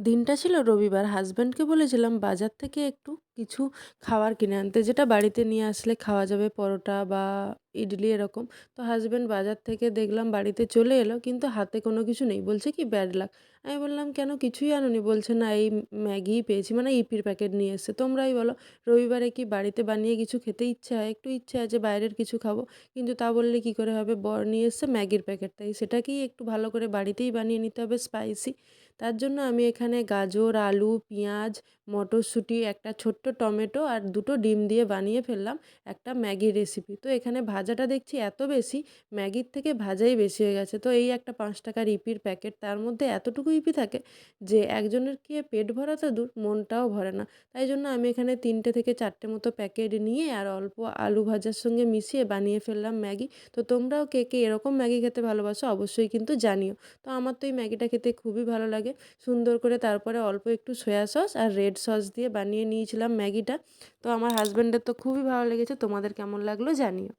দিনটা ছিল রবিবার। হাজব্যান্ডকে বলেছিলাম, বাজার থেকে একটু কিছু খাবার কিনে আনতে। যেটা বাড়িতে নিয়ে আসলে খাওয়া যাবে, পরোটা বা ইডলি এরকম। তো হাজব্যান্ড বাজার থেকে দেখলাম বাড়িতে চলে এলো, কিন্তু হাতে কোনো কিছু নেই। বলছে কি ব্যাড লাক আমি বললাম, কেন? কিছুই আনোনি? বলছে, না, এই ম্যাগিই পেয়েছি মানে ইপির প্যাকেট নিয়ে এসছে। তোমরাই বলো, রবিবারে কি বাড়িতে বানিয়ে কিছু খেতে ইচ্ছে হয়? একটু ইচ্ছে আছে বাইরের কিছু খাব, কিন্তু তা বললে কি করে হবে? বর নিয়ে এসছে ম্যাগির প্যাকেট তাই সেটাকেই একটু ভালো করে বাড়িতেই বানিয়ে নিতে হবে স্পাইসি তার জন্য আমি এখানে গাজর, আলু, পেঁয়াজ, মটরশুঁটি, একটা ছোট্ট টমেটো আর দুটো ডিম দিয়ে বানিয়ে ফেললাম একটা ম্যাগির রেসিপি তো এখানে ভাজাটা দেখছি এত বেশি, ম্যাগির থেকে ভাজাই বেশি হয়ে গেছে। তো এই একটা পাঁচ টাকার ইপির প্যাকেট, তার মধ্যে এতটুকু ইপি থাকে যে একজনের খেয়ে পেট ভরা তো দূর, মনটাও ভরে না। তাই জন্য আমি এখানে তিনটে থেকে চারটে মতো প্যাকেট নিয়ে আর অল্প আলু ভাজার সঙ্গে মিশিয়ে বানিয়ে ফেললাম ম্যাগি। তো তোমরাও কে কে এরকম ম্যাগি খেতে ভালোবাসো অবশ্যই কিন্তু জানিও। তো আমার তো এই ম্যাগিটা খেতে খুবই ভালো লাগে। সুন্দর করে তারপরে অল্প একটু সয়া সস আর রেড সস দিয়ে বানিয়ে নিয়েছিলাম ম্যাগিটা। তো আমার হাজব্যান্ডের তো খুবই ভালো লেগেছে, তোমাদের কেমন লাগল জানিও।